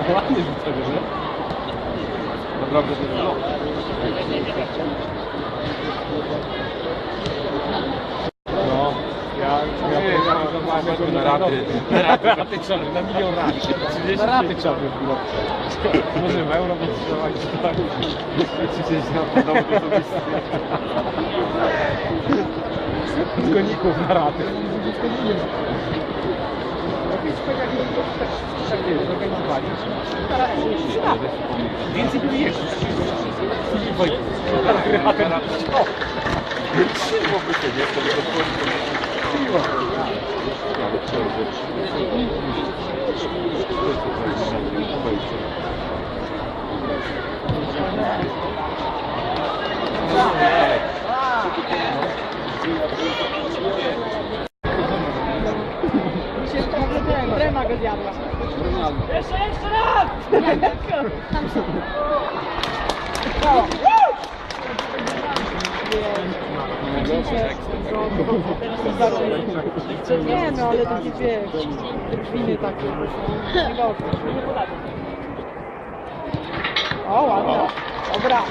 Ładnie rzucę, że? Naprawdę to było. No, ja, ja, ja, ja, na raty. Na raty, raty trzeba, na milion rat. Na raty by było. Może w euro sprzedawali. 30 na dowód osobisty. Z koników na raty. Tak wiesz, zorganizowali. Więcej by jeszcze. Filip Wojtek. Trzymałby się, nie? To by to Trema go zjadła. Jeszcze, jeszcze raz! Nie no, ale takie wiesz, drwiny takie, to są najgorsze. O, ładna. Dobra.